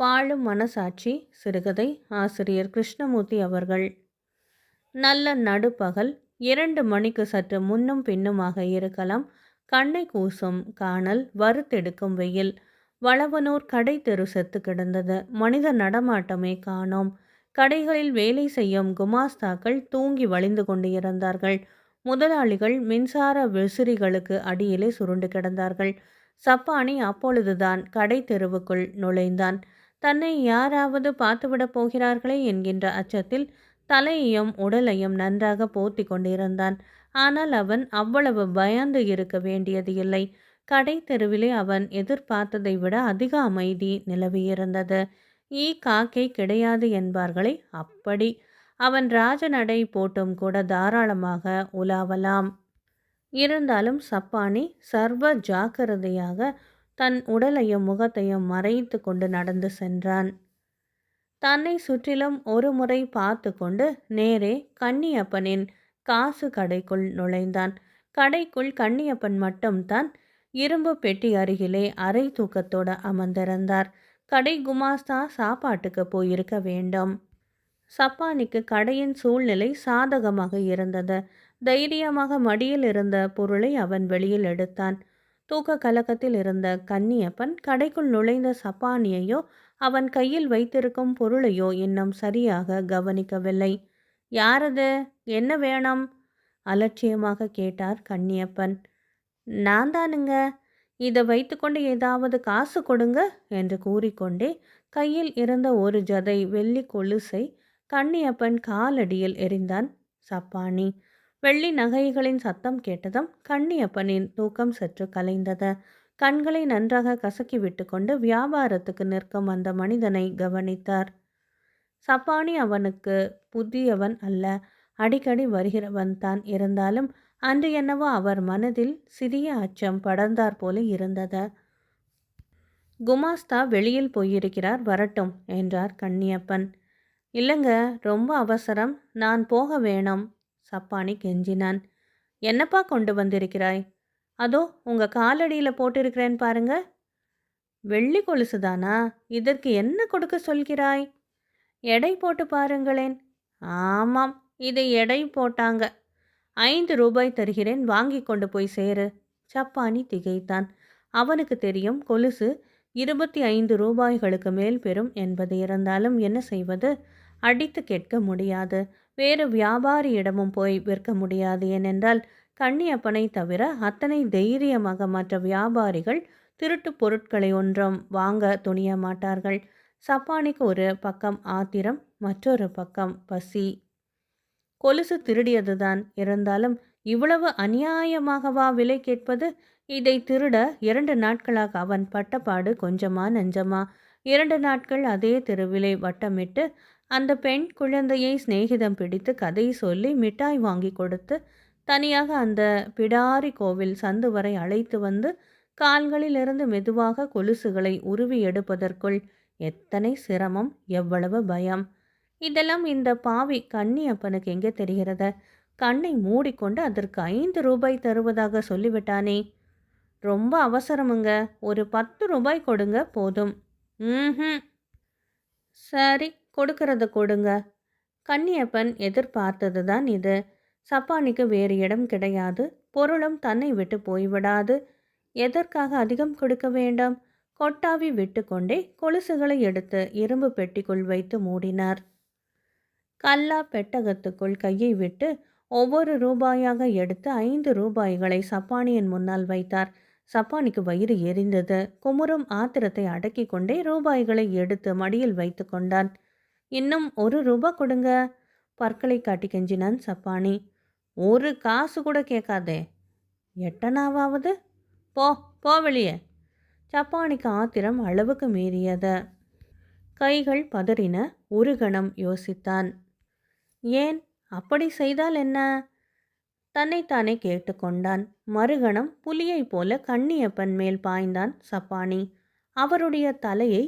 பாழும் மனசாட்சி சிறுகதை ஆசிரியர் கிருஷ்ணமூர்த்தி அவர்கள். நல்ல நடுப்பகல் இரண்டு மணிக்கு சற்று முன்னும் பின்னுமாக இருக்கலாம். கண்ணை கூசும் காணல் வறுத்தெடுக்கும் வெயில். வளவனூர் கடை தெரு செத்து கிடந்தது. மனித நடமாட்டமே காணோம். கடைகளில் வேலை செய்யும் குமாஸ்தாக்கள் தூங்கி வழிந்து கொண்டு இருந்தார்கள் முதலாளிகள் மின்சார விசிறிகளுக்கு அடியிலே சுருண்டு கிடந்தார்கள். சப்பானி அப்பொழுதுதான் கடை தெருவுக்குள் நுழைந்தான். தன்னை யாராவது பார்த்துவிடப் போகிறார்களே என்கின்ற அச்சத்தில் தலையையும் உடலையும் நன்றாக போத்தி கொண்டிருந்தான். ஆனால் அவன் அவ்வளவு பயந்து இருக்க வேண்டியது இல்லை. கடை தெருவிலே அவன் எதிர்பார்த்ததை விட அதிக அமைதி நிலவியிருந்தது. ஈ காக்கை கிடையாது என்பார்களே அப்படி. அவன் ராஜநடை போட்டும் கூட தாராளமாக உலாவலாம். இருந்தாலும் சப்பானி சர்வ ஜாக்கிரதையாக தன் உடலையும் முகத்தையும் மறைத்து கொண்டு நடந்து சென்றான். தன்னை சுற்றிலும் ஒரு முறை பார்த்து கொண்டு நேரே கன்னியப்பனின் காசு கடைக்குள் நுழைந்தான். கடைக்குள் கன்னியப்பன் மட்டும்தான் இரும்பு பெட்டி அருகிலே அரை தூக்கத்தோடு அமர்ந்திருந்தார். கடை குமாஸ்தா சாப்பாட்டுக்கு போயிருக்க வேண்டும். சப்பானிக்கு கடையின் சூழ்நிலை சாதகமாக இருந்தது. தைரியமாக மடியில் இருந்த பொருளை அவன் வெளியில் எடுத்தான். தூக்க கலக்கத்தில் இருந்த கன்னியப்பன் கடைக்குள் நுழைந்த சப்பானியையோ அவன் கையில் வைத்திருக்கும் பொருளையோ இன்னும் சரியாக கவனிக்கவில்லை. யாரது? என்ன வேணும்? அலட்சியமாக கேட்டார் கன்னியப்பன். நான் தானுங்க. இதை வைத்துக்கொண்டு ஏதாவது காசு கொடுங்க என்று கூறிக்கொண்டே கையில் இருந்த ஒரு ஜதை வெள்ளி கொலுசை கன்னியப்பன் காலடியில் எறிந்தான் சப்பானி. வெள்ளி நகைகளின் சத்தம் கேட்டதும் கண்ணியப்பனின் தூக்கம் சற்று கலைந்தது. கண்களை நன்றாக கசக்கி விட்டுக்கொண்டு வியாபாரத்துக்கு நிற்கும் அந்த மனிதனை கவனித்தார். சப்பானி அவனுக்கு புதியவன் அல்ல. அடிக்கடி வருகிறவன் தான் இருந்தாலும் அன்று என்னவோ அவர் மனதில் சிறிய அச்சம் படர்ந்தார் போல இருந்தது. குமாஸ்தா வெளியில் போயிருக்கிறார் வரட்டும் என்றார் கண்ணியப்பன் இல்லைங்க ரொம்ப அவசரம். நான் போக வேணும். சப்பானி கெஞ்சினான். என்னப்பா கொண்டு வந்திருக்கிறாய்? அதோ உங்கள் காலடியில் போட்டிருக்கிறேன் பாருங்க. வெள்ளி கொலுசுதானா? இதற்கு என்ன கொடுக்க சொல்கிறாய்? எடை போட்டு பாருங்களேன். ஆமாம் இதை எடை போட்டாங்க. ஐந்து ரூபாய் தருகிறேன் வாங்கி கொண்டு போய் சேரு. சப்பானி திகைத்தான். அவனுக்கு தெரியும் கொலுசு இருபத்தி ஐந்து ரூபாய்களுக்கு மேல் பெறும் என்பது இருந்தாலும் என்ன செய்வது? அடித்து கேட்க முடியாது. வேறு வியாபாரியிடமும் போய் விற்க முடியாது. ஏனென்றால் கண்ணியப்பனை தவிர அத்தனை தைரியமாக மற்ற வியாபாரிகள் திருட்டு பொருட்களை ஒன்றும் வாங்க துணிய மாட்டார்கள். சப்பானிக்கு ஒரு பக்கம் ஆத்திரம் மற்றொரு பக்கம் பசி. கொலுசு திருடியதுதான். இருந்தாலும் இவ்வளவு அநியாயமாகவா விலை கேட்பது? இதை திருட இரண்டு நாட்களாக அவன் பட்டப்பாடு கொஞ்சமா நஞ்சமா. இரண்டு நாட்கள் அதே தெருவிலை வட்டமிட்டு அந்த பெண் குழந்தையை சிநேகிதம் பிடித்து கதை சொல்லி மிட்டாய் வாங்கி கொடுத்து தனியாக அந்த பிடாரி கோவில் சந்து வரை அழைத்து வந்து கால்களிலிருந்து மெதுவாக கொலுசுகளை உருவி எடுப்பதற்குள் எத்தனை சிரமம் எவ்வளவு பயம். இதெல்லாம் இந்த பாவி கன்னியப்பனுக்கு எங்கே தெரிகிறத? கண்ணை மூடிக்கொண்டு அதற்கு ஐந்து ரூபாய் தருவதாக சொல்லிவிட்டானே. ரொம்ப அவசரமுங்க. ஒரு பத்து ரூபாய் கொடுங்க போதும். ம் சரி. கொடுக்கறத கொடுங்க. கன்னியப்பன் எதிர்பார்த்தது தான் இது. சப்பானிக்கு வேறு இடம் கிடையாது. பொருளும் தன்னை விட்டு போய்விடாது. எதற்காக அதிகம் கொடுக்க வேண்டாம்? கொட்டாவி விட்டுக்கொண்டே கொலுசுகளை எடுத்து இரும்பு பெட்டிக்குள் வைத்து மூடினார். கல்லா பெட்டகத்துக்குள் கையை விட்டு ஒவ்வொரு ரூபாயாக எடுத்து ஐந்து ரூபாய்களை சப்பானியின் முன்னால் வைத்தார். சப்பானிக்கு வயிறு எரிந்தது. குமுறும் ஆத்திரத்தை அடக்கி கொண்டே ரூபாய்களை எடுத்து மடியில் வைத்து கொண்டான். இன்னும் ஒரு ரூபா கொடுங்க. பற்களை காட்டி கெஞ்சினான் சப்பானி. ஒரு காசு கூட கேட்காதே. எட்டனாவது போ போ வெளியே. சப்பானிக்கு ஆத்திரம் அளவுக்கு மீறியத. கைகள் பதறின ஒரு கணம் யோசித்தான். ஏன்? அப்படி செய்தால் என்ன? தன்னைத்தானே கேட்டுக்கொண்டான் மறுகணம் புலியைப் போல கண்ணியப்பன் மேல் பாய்ந்தான் சப்பானி. அவருடைய தலையை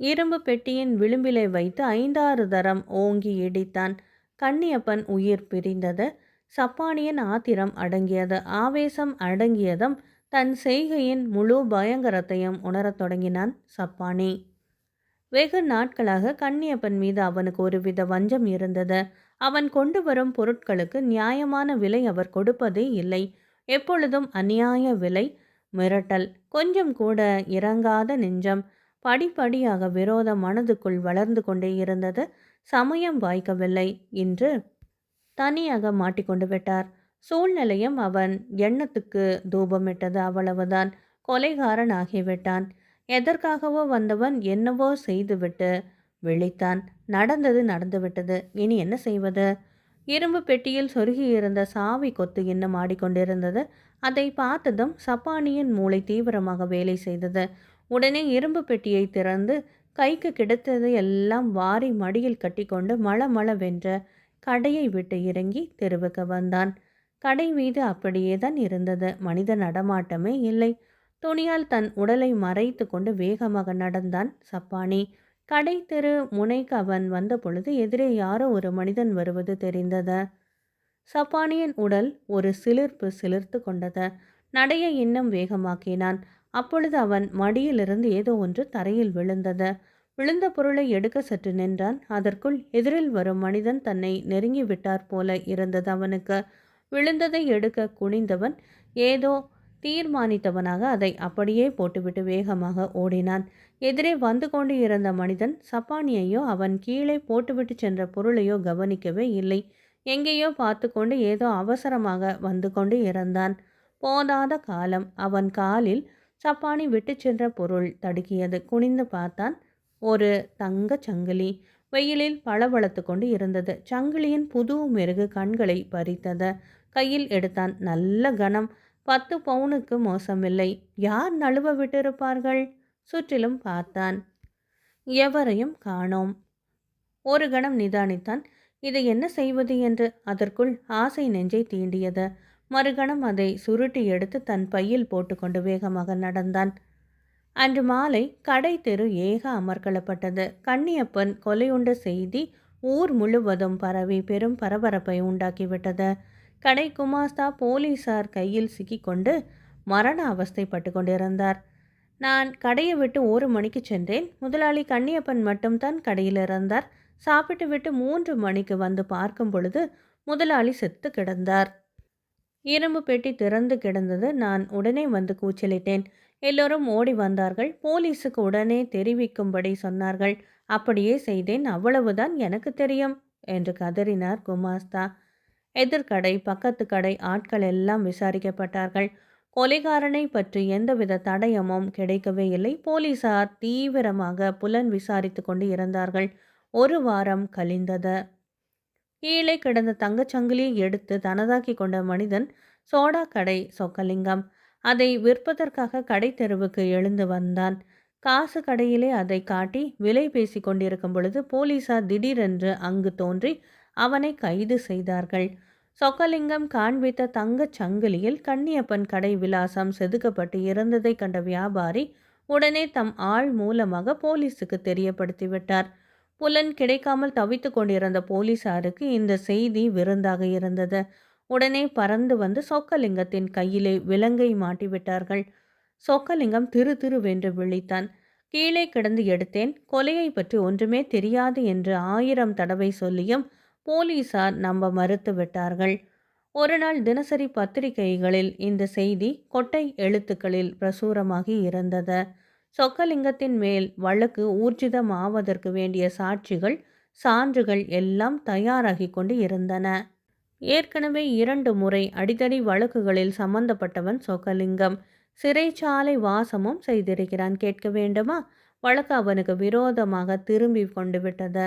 இரும்பு பெட்டியின் விளிம்பிலை வைத்து ஐந்தாறு தரம் ஓங்கி இடித்தான். கண்ணியப்பன் உயிர் பிரிந்தது. சப்பானியின் ஆத்திரம் அடங்கியது. ஆவேசம் அடங்கியதும் தன் செய்கையின் முழு பயங்கரத்தையும் உணரத் தொடங்கினான் சப்பானி. வெகு நாட்களாக கண்ணியப்பன் மீது அவனுக்கு ஒருவித வஞ்சம் இருந்தது. அவன் கொண்டு வரும் பொருட்களுக்கு நியாயமான விலை அவர் கொடுப்பதே இல்லை. எப்பொழுதும் அநியாய விலை மிரட்டல். கொஞ்சம் கூட இறங்காத நெஞ்சம். படிப்படியாக விரோத மனதுக்குள் வளர்ந்து கொண்டே இருந்தது. சமயம் வாய்க்கவில்லை என்று தனியாக மாட்டிக்கொண்டு விட்டார். சூழ்நிலையும் அவன் எண்ணத்துக்கு தூபமிட்டது அவ்வளவுதான். கொலைகாரன் ஆகிவிட்டான். எதற்காகவோ வந்தவன் என்னவோ செய்துவிட்டு விழித்தான். நடந்தது நடந்துவிட்டது. இனி என்ன செய்வது? இரும்பு பெட்டியில் சொருகியிருந்த சாவி கொத்து இன்னும் ஆடிக்கொண்டிருந்தது. அதை பார்த்ததும் சப்பானியின் மூளை தீவிரமாக வேலை செய்தது. உடனே இரும்பு பெட்டியை திறந்து கைக்கு கிடைத்ததை எல்லாம் வாரி மடியில் கட்டிக்கொண்டு மள வென்ற கடையை விட்டு இறங்கி தெருவுக்கு வந்தான். கடை மீது அப்படியே தான் இருந்தது. மனித நடமாட்டமே இல்லை. துணியால் தன் உடலை மறைத்து கொண்டு வேகமாக நடந்தான் சப்பானி. கடை தெரு முனைக்கு அவன் வந்த பொழுது எதிரே யாரோ ஒரு மனிதன் வருவது தெரிந்தது. சப்பானியின் உடல் ஒரு சிலிர்ப்பு சிலிர்த்து கொண்டது. நடையை இன்னும் வேகமாக்கினான். அப்பொழுது அவன் மடியிலிருந்து ஏதோ ஒன்று தரையில் விழுந்தது. விழுந்த பொருளை எடுக்க சற்று நின்றான். அதற்குள் எதிரில் வரும் மனிதன் தன்னை நெருங்கி விட்டார் போல இருந்தது அவனுக்கு. விழுந்ததை எடுக்க குனிந்தவன் ஏதோ தீர்மானித்தவனாக அதை அப்படியே போட்டுவிட்டு வேகமாக ஓடினான். எதிரே வந்து கொண்டு இருந்த மனிதன் சப்பானியையோ அவன் கீழே போட்டுவிட்டு சென்ற பொருளையோ கவனிக்கவே இல்லை. எங்கேயோ பார்த்து கொண்டு ஏதோ அவசரமாக வந்து கொண்டு இறந்தான். போதாத காலம். அவன் காலில் சப்பானி விட்டு சென்ற பொருள் தடுக்கியது. குனிந்து பார்த்தான் ஒரு தங்க சங்கிலி. வெயிலில் பளபளத்து கொண்டு இருந்தது. சங்கிலியின் புது மெருகு கண்களை பறித்தது. கையில் எடுத்தான் நல்ல கனம் பத்து பவுனுக்கு மோசமில்லை. யார் நழுவ விட்டிருப்பார்கள்? சுற்றிலும் பார்த்தான். எவரையும் காணோம். ஒரு கணம் நிதானித்தான். இதை என்ன செய்வது என்று அதற்குள் ஆசை நெஞ்சை தீண்டியது. மறுகணம் அதை சுருட்டி எடுத்து தன் பையில் போட்டுக்கொண்டு வேகமாக நடந்தான். அன்று மாலை கடை தெரு ஏக அமர்க்களப்பட்டது கண்ணியப்பன் கொலையுண்ட செய்தி ஊர் முழுவதும் பரவி பெரும் பரபரப்பை உண்டாக்கிவிட்டது. கடை குமாஸ்தா போலீசார் கையில் சிக்கிக்கொண்டு மரண அவஸ்தைப்பட்டு கொண்டிருந்தார். நான் கடையை விட்டு ஒரு மணிக்கு சென்றேன். முதலாளி கண்ணியப்பன் மட்டும்தான் கடையில் இருந்தார். சாப்பிட்டு விட்டு மூன்று மணிக்கு வந்து பார்க்கும் பொழுது முதலாளி செத்து கிடந்தார். இரும்பு பெட்டி திறந்து கிடந்தது. நான் உடனே வந்து கூச்சலிட்டேன். எல்லோரும் ஓடி வந்தார்கள். போலீஸுக்கு உடனே தெரிவிக்கும்படி சொன்னார்கள். அப்படியே செய்தேன். அவ்வளவுதான் எனக்கு தெரியும் என்று கதறினார் குமாஸ்தா. எதிர்கடை பக்கத்து கடை ஆட்கள் எல்லாம் விசாரிக்கப்பட்டார்கள். கொலைகாரனை பற்றி எந்தவித தடயமும் கிடைக்கவே இல்லை. போலீசார் தீவிரமாக புலன் விசாரித்து கொண்டு இருந்தார்கள். ஒரு வாரம் கழிந்தது. கீழே கிடந்த தங்கச்சங்கிலியை எடுத்து தனதாக்கி கொண்ட மனிதன் சோடா கடை சொக்கலிங்கம். அதை விற்பதற்காக கடை தெருவுக்கு எழுந்து வந்தான். காசு கடையிலே அதை காட்டி விலை பேசி கொண்டிருக்கும் பொழுது போலீசார் திடீரென்று அங்கு தோன்றி அவனை கைது செய்தார்கள். சொக்கலிங்கம் காண்பித்த தங்கச் சங்கிலியில் கன்னியப்பன் கடை விலாசம் செதுக்கப்பட்டு இறந்ததைக் கண்ட வியாபாரி உடனே தம் ஆள் மூலமாக போலீஸுக்கு தெரியப்படுத்திவிட்டார். புலன் கிடைக்காமல் தவித்து கொண்டிருந்த போலீசாருக்கு இந்த செய்தி விருந்தாக இருந்தது. உடனே பறந்து வந்து சொக்கலிங்கத்தின் கையிலே விலங்கை மாட்டிவிட்டார்கள். சொக்கலிங்கம் திரு திருவென்று விழித்தான். கீழே கிடந்து எடுத்தேன். கொலையை பற்றி ஒன்றுமே தெரியாது என்று ஆயிரம் தடவை சொல்லியும் போலீசார் நம்ப மறுத்து விட்டார்கள். ஒரு நாள் தினசரி பத்திரிகைகளில் இந்த செய்தி கொட்டை எழுத்துக்களில் பிரசுரமாகி இருந்தது. சொக்கலிங்கத்தின் மேல் வழக்கு ஊர்ஜிதமாவதற்கு வேண்டிய சாட்சிகள் சான்றுகள் எல்லாம் தயாராகி கொண்டு இருந்தன. ஏற்கனவே இரண்டு முறை அடித்தடி வழக்குகளில் சம்பந்தப்பட்டவன் சொக்கலிங்கம். சிறைச்சாலை வாசமும் செய்திருக்கிறான் கேட்க வேண்டுமா? வழக்கு அவனுக்கு விரோதமாக திரும்பி கொண்டு விட்டது.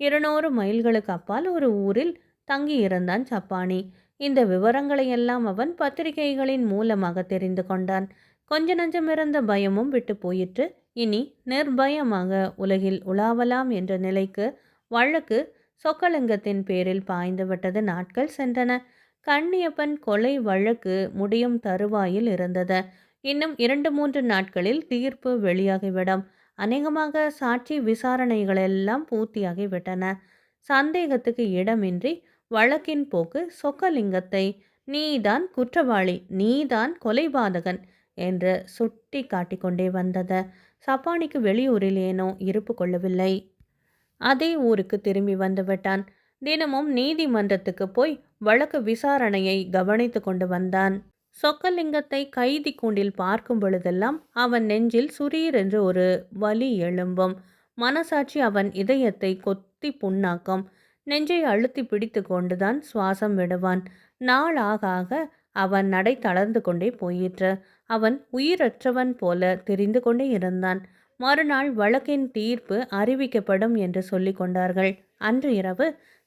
இருநூறு மைல்களுக்கு அப்பால் ஒரு ஊரில் தங்கியிருந்தான் சப்பானி. இந்த விவரங்களையெல்லாம் அவன் பத்திரிகைகளின் மூலமாக தெரிந்து கொண்டான். கொஞ்ச நஞ்சமிருந்த பயமும் விட்டு போயிற்று. இனி நிர்பயமாக உலகில் உலாவலாம் என்ற நிலைக்கு வழக்கு சொக்கலிங்கத்தின் பேரில் பாய்ந்துவிட்டது நாட்கள் சென்றன. கண்ணியப்பன் கொலை வழக்கு முடியும் தருவாயில் இருந்தது. இன்னும் இரண்டு மூன்று நாட்களில் தீர்ப்பு வெளியாகிவிடும். அநேகமாக சாட்சி விசாரணைகளெல்லாம் பூர்த்தியாகிவிட்டன. சந்தேகத்துக்கு இடமின்றி வழக்கின் போக்கு சொக்கலிங்கத்தை நீதான் குற்றவாளி நீதான் கொலைபாதகன் என்று சுட்டி காட்டிக்கொண்டே வந்தது. சப்பானிக்கு வெளியூரில் ஏனோ இருப்பு கொள்ளவில்லை. அதே ஊருக்கு திரும்பி வந்துவிட்டான் தினமும் நீதிமன்றத்துக்கு போய் வழக்கு விசாரணையை கவனித்து கொண்டு வந்தான். சொக்கலிங்கத்தை கைதி கூண்டில் பார்க்கும் பொழுதெல்லாம் அவன் நெஞ்சில் சுரீரென்று ஒரு வலி எழும்பும். மனசாட்சி அவன் இதயத்தை கொத்தி புண்ணாக்கும். நெஞ்சை அழுத்தி பிடித்து கொண்டுதான் சுவாசம் விடுவான். நாள் ஆக ஆக அவன் நடை தளர்ந்து கொண்டே போயிற்று. அவன் உயிரற்றவன் போல தெரிந்து கொண்டே இருந்தான். மறுநாள் வழக்கின் தீர்ப்பு அறிவிக்கப்படும் என்று சொல்லி கொண்டார்கள். அன்று இரவு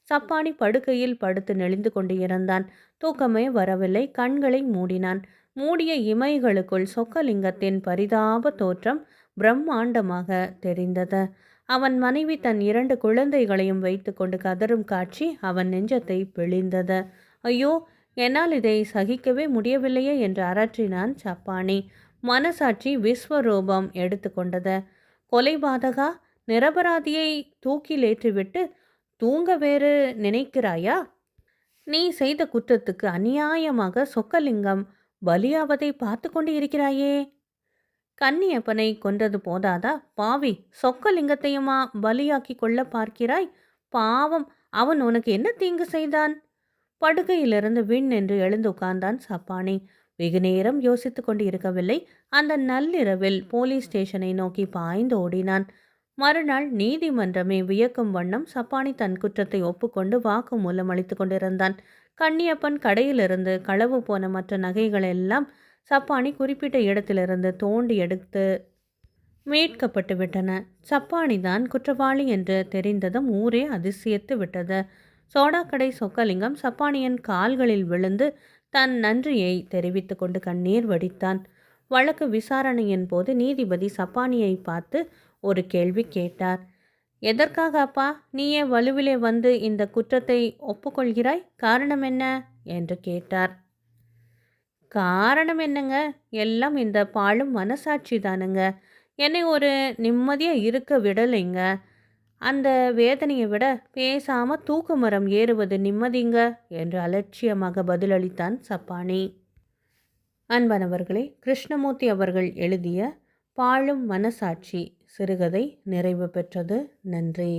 சப்பானி படுக்கையில் படுத்து நெளிந்து கொண்டு இருந்தான் தூக்கமே வரவில்லை கண்களை மூடினான். மூடிய இமைகளுக்குள் சொக்கலிங்கத்தின் பரிதாப தோற்றம் பிரம்மாண்டமாக தெரிந்தது. அவன் மனைவி தன் இரண்டு குழந்தைகளையும் வைத்துக்கொண்டு கதறும் காட்சி அவன் நெஞ்சத்தை பிழிந்தது. ஐயோ என்னால் இதை சகிக்கவே முடியவில்லையே என்று அரற்றினான் சப்பானி மனசாட்சி விஸ்வரூபம் எடுத்துக்கொண்டது கொலைபாதகா நிரபராதியை தூக்கிலேற்றிவிட்டு தூங்க வேறு நினைக்கிறாயா? நீ செய்த குற்றத்துக்கு அநியாயமாக சொக்கலிங்கம் பலியாவதை பார்த்து கொண்டு இருக்கிறாயே கன்னியப்பனை கொன்றது போதாதா? பாவி சொக்கலிங்கத்தையுமா பலியாக்கி கொள்ள பார்க்கிறாய்? பாவம் அவன் உனக்கு என்ன தீங்கு செய்தான்? படுக்கையிலிருந்து விண் என்று எழுந்து உட்கார்ந்தான் சப்பானி. வெகு நேரம் யோசித்து கொண்டு இருக்கவில்லை அந்த நள்ளிரவில் போலீஸ் ஸ்டேஷனை நோக்கி பாய்ந்து ஓடினான். மறுநாள் நீதிமன்றமே வியக்கும் வண்ணம் சப்பானி தன் குற்றத்தை ஒப்புக்கொண்டு வாக்குமூலம் அளித்து கொண்டிருந்தான். கண்ணியப்பன் கடையிலிருந்து களவு போன மற்ற நகைகள் எல்லாம் சப்பானி குறிப்பிட்ட இடத்திலிருந்து தோண்டி எடுத்து மீட்கப்பட்டு விட்டன. சப்பானி தான் குற்றவாளி என்று தெரிந்ததும் ஊரே அதிசயத்து விட்டது. சோடாக்கடை சொக்கலிங்கம் சப்பானியன் கால்களில் விழுந்து தன் நன்றியை தெரிவித்து கொண்டு கண்ணீர் வடித்தான். வழக்கு விசாரணையின் போது நீதிபதி சப்பானியை பார்த்து ஒரு கேள்வி கேட்டார். எதற்காக அப்பா? நீயே வலுவிலே வந்து இந்த குற்றத்தை ஒப்புக்கொள்கிறாய்? காரணம் என்ன? என்று கேட்டார். காரணம் என்னங்க? எல்லாம் இந்த பாழும் மனசாட்சி தானுங்க. என்னை ஒரு நிம்மதியாக இருக்க விடலைங்க. அந்த வேதனையை விட பேசாம தூக்கு மரம் ஏறுவது நிம்மதிங்க என்று அலட்சியமாக பதிலளித்தான் சப்பானி. அன்பானவர்களே கிருஷ்ணமூர்த்தி அவர்கள் எழுதிய பாழும் மனசாட்சி சிறுகதை நிறைவு பெற்றது. நன்றி.